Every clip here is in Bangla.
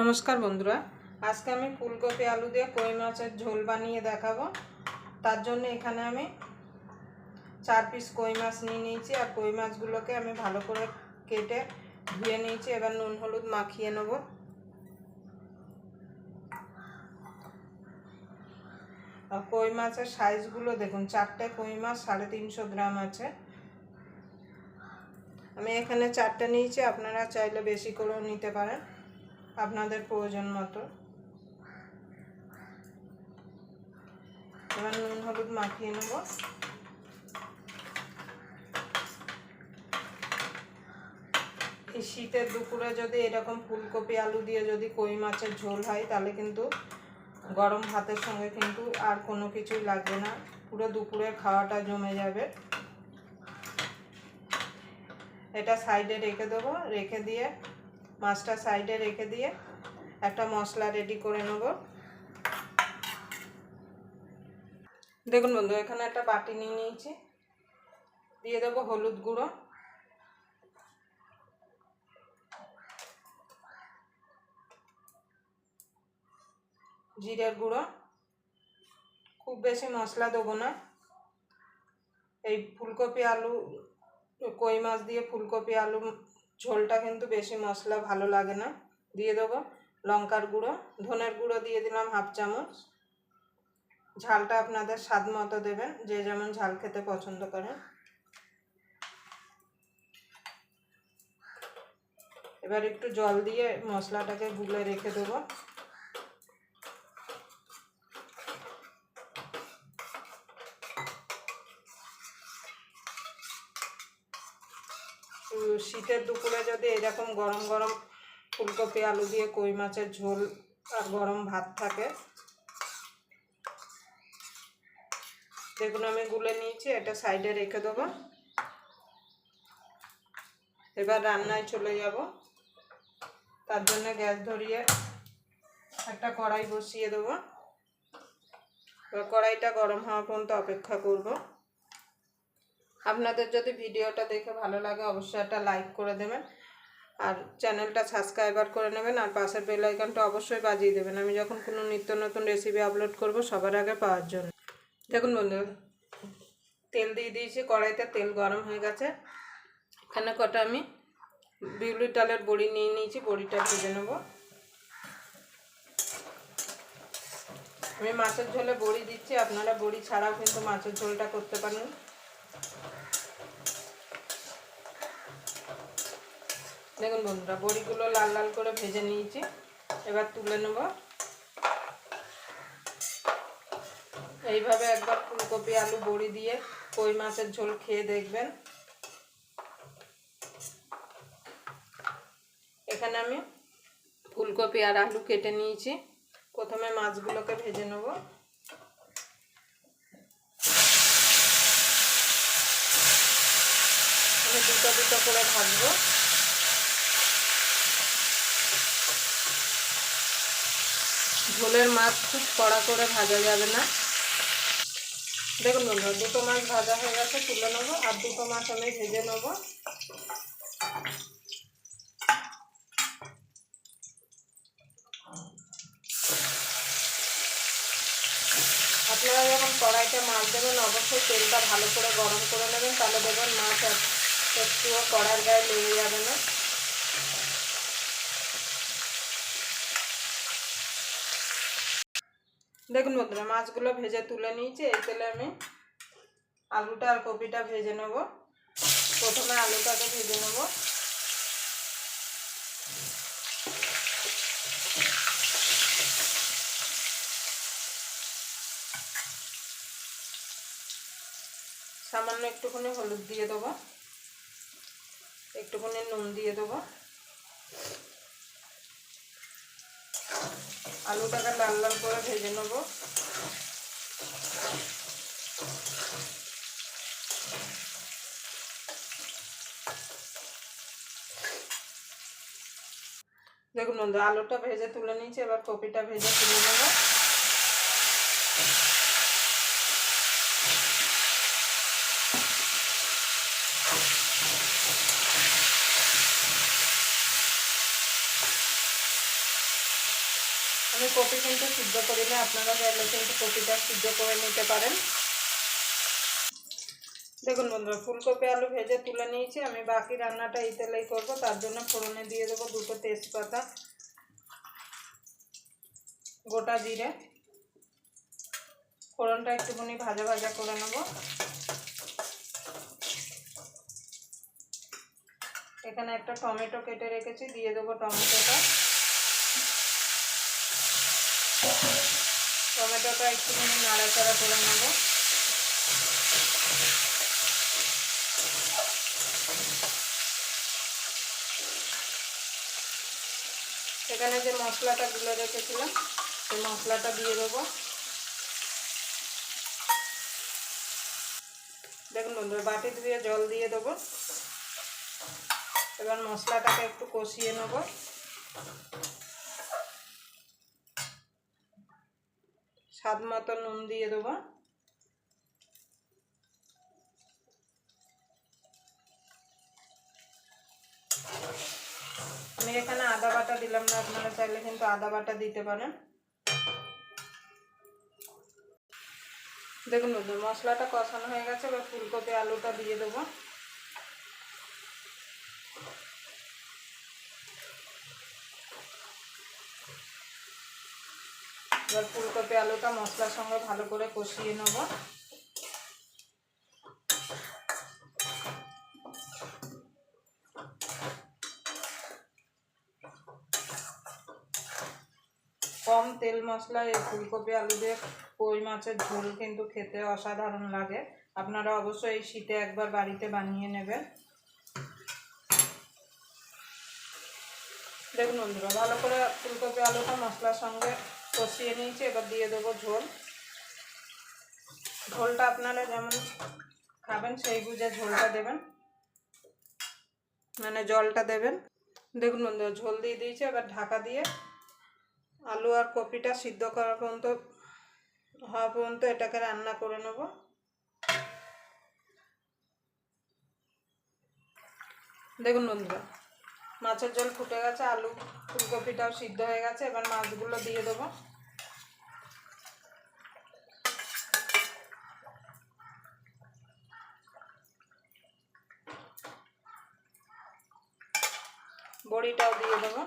নমস্কার বন্ধুরা, আজকে আমি ফুলকপি আলু দিয়ে কই মাছের ঝোল বানিয়ে দেখাবো। তার জন্য এখানে আমি চার পিস কই মাছ নিয়ে নিয়েছি আর কই মাছগুলোকে আমি ভালো করে কেটে ধুয়ে নিয়েছি। এবার নুন হলুদ মাখিয়ে নেব। আর কই মাছের সাইজগুলো দেখুন, চারটে কই মাছ সাড়ে তিনশো গ্রাম আছে। আমি এখানে চারটে নিয়েছি, আপনারা চাইলে বেশি করেও নিতে পারেন। আপনাদের প্রয়োজন মতো। এবার নুন হলুদ মাখিয়ে নেব। এই শীতের দুপুরে যদি এরকম ফুলকপি, আলু দিয়ে যদি কই মাছের ঝোল হয়, তাহলে কিন্তু গরম ভাতের সঙ্গে কিন্তু আর কোনো কিছুই লাগবে না। পুরো দুপুরে খাওয়াটা জমে যাবে। এটা সাইডে রেখে দেবো। রেখে দিয়ে মাছটা সাইডে রেখে দিয়ে একটা মশলা রেডি করে নেব। দেখুন বন্ধু, এখানে একটা বাটি নিয়ে নিয়েছি। দিয়ে দেবো হলুদ গুঁড়ো। জিরের গুঁড়ো। খুব বেশি মশলা দেবো না। এই ফুলকপি আলু, কই মাছ দিয়ে ফুলকপি আলু ঝোলটা কিন্তু বেশি মশলা ভালো লাগে না। দিয়ে দেবো লঙ্কার গুঁড়ো। ধনের গুঁড়ো দিয়ে দিলাম হাফ চামচ। ঝালটা আপনাদের স্বাদ মতো দেবেন, যে যেমন ঝাল খেতে পছন্দ করেন। এবার একটু জল দিয়ে মশলাটাকে গুলে রেখে দেবো। শীতের দুপুরে যদি এরকম গরম গরম ফুলকপি, আলু দিয়ে কই মাছের ঝোল আর গরম ভাত থাকে, দেখুন আমি গুলে নিয়েছি, এটা সাইডে রেখে দেবো। এবার রান্নায় চলে যাব। তার জন্য গ্যাস ধরিয়ে একটা কড়াই বসিয়ে দেবো। এবার কড়াইটা গরম হওয়া পর্যন্ত অপেক্ষা করব। আপনাদের যদি ভিডিওটা দেখে ভালো লাগে, অবশ্যই একটা লাইক করে দেবেন। আর চ্যানেলটা সাবস্ক্রাইবার করে নেবেন, আর পাশের বেল আইকনটা অবশ্যই বাজিয়ে দেবেন। আমি যখন কোনো নিত্য নতুন রেসিপি আপলোড করব, সবার আগে পাওয়ার জন্য। দেখুন বন্ধু তেল দিয়ে দিয়েছি, কড়াইতে তেল গরম হয়ে গেছে। এখানে কটা আমি বিউলি ডালের বড়ি নিয়ে নিয়েছি, বড়িটা ভেজে নেব। আমি মাছের ঝোলে বড়ি দিচ্ছি, আপনারা বড়ি ছাড়াও কিন্তু মাছের ঝোলটা করতে পারেন। দেখুন বন্ধুরা, বড়িগুলো লাল লাল করে ভেজে নিয়েছি। এবার তুলে নেব। এইভাবে একবার ফুলকপি, আলু, বড়ি দিয়ে কই মাছের ঝোল খেয়ে দেখবেন। এখানে আমি ফুলকপি আর আলু কেটে নিয়েছি। প্রথমে মাছগুলোকে ভেজে নেব। আমি দুটো দুটো করে ভাজবো। ঝোলের মাছ খুব কড়া করে ভাজা যাবে না। দেখুন বন্ধু দুটো মাছ ভাজা হয়ে গেছে, তুলে নেব, আর দুটো মাছ আমি ভেজে নেব। আপনারা যখন কড়াইতে মাছ দেবেন, অবশ্যই তেলটা ভালো করে গরম করে নেবেন, তাহলে দেখবেন মাছ একটুও কড়ার গায়ে লেগে যাবে না। দেখুন বন্ধুরা, মাছগুলো ভেজে তুলে নিয়েছি। এই তেলে আমি আলুটা আর কপিটা ভেজে নেব। প্রথমে আলুটাকে ভেজে নেব। সামান্য একটুখানি হলুদ দিয়ে দেবো। একটুখানি নুন দিয়ে দেবো। আলুটাকে লাল লাল করে ভেজে নেব। দেখুন বন্ধু, আলুটা ভেজে তুলে নিয়েছি, এবার কপিটা ভেজে তুলে নেব। আমি কপি কিন্তু সিদ্ধ করি না আপনারা চাইলে কিন্তু কপিটা সিদ্ধ করে নিতে পারেন। দেখুন বন্ধুরা, ফুলকপি, আলু ভেজে তুলে নিয়েছি। আমি বাকি রান্নাটা এই তেলেই করব। তার জন্য ফোড়নে দিয়ে দেবো দুটো তেজপাতা, গোটা জিরে। ফোড়নটা একটুখানি ভাজা ভাজা করে নেব। এখানে একটা টমেটো কেটে রেখেছি, দিয়ে দেবো টমেটোটা। টমেটোটা একটুখানি নাড়াচাড়া করে নেব। এখানে যে মশলাটা গুলে রেখেছিলাম, সেই মশলাটা দিয়ে দেবো। দেখুন বন্ধুরা, বাটি ধুয়ে জল দিয়ে দেবো। এবার মশলাটাকে একটু কষিয়ে নেব। স্বাদ মতো নুন দিয়ে দেবো। আমি এখানে আদা বাটা দিলাম না, আপনারা চাইলে কিন্তু আদা বাটা দিতে পারেন। দেখুন মশলাটা কষানো হয়ে গেছে, এবার ফুলকপি আলুটা দিয়ে দেবো। এবার ফুলকপি, আলুটা মশলার সঙ্গে ভালো করে কষিয়ে নেব। কম তেল মশলা এই ফুলকপি, আলু দিয়ে কই মাছের ঝোল কিন্তু খেতে অসাধারণ লাগে। আপনারা অবশ্যই এই শীতে একবার বাড়িতে বানিয়ে নেবেন। দেখুন বন্ধুরা, ভালো করে ফুলকপি, আলুটা মশলার সঙ্গে কষিয়ে নিয়েছি, এবার দিয়ে দেবো ঝোল। ঝোলটা আপনারা যেমন খাবেন, সেই বুঝে ঝোলটা দেবেন। মানে জলটা দেবেন। দেখুন বন্ধুরা, ঝোল দিয়ে দিয়েছি, এবার ঢাকা দিয়ে আলু আর কপিটা সিদ্ধ করা পর্যন্ত, হওয়া পর্যন্ত এটাকে রান্না করে নেব। দেখুন বন্ধুরা মাছের জল ফুটে গেছে, আলু ফুলকপিটাও সিদ্ধ হয়ে গেছে, এবার মাছগুলো দিয়ে দেবো। বড়িটাও দিয়ে দেবো।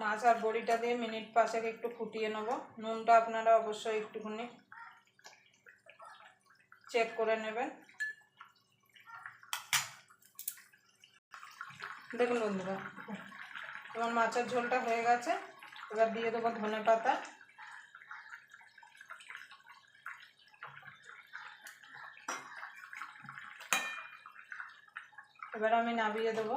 মাছ আর বড়িটা দিয়ে মিনিট পাঁচেক একটু ফুটিয়ে নেব। নুনটা আপনারা অবশ্যই একটুখানি চেক করে নেবেন। দেখুন বন্ধুরা তোমার মাছের ঝোলটা হয়ে গেছে। এবার দিয়ে দেবো ধনে পাতা। এবার আমি নাবিয়ে দেবো।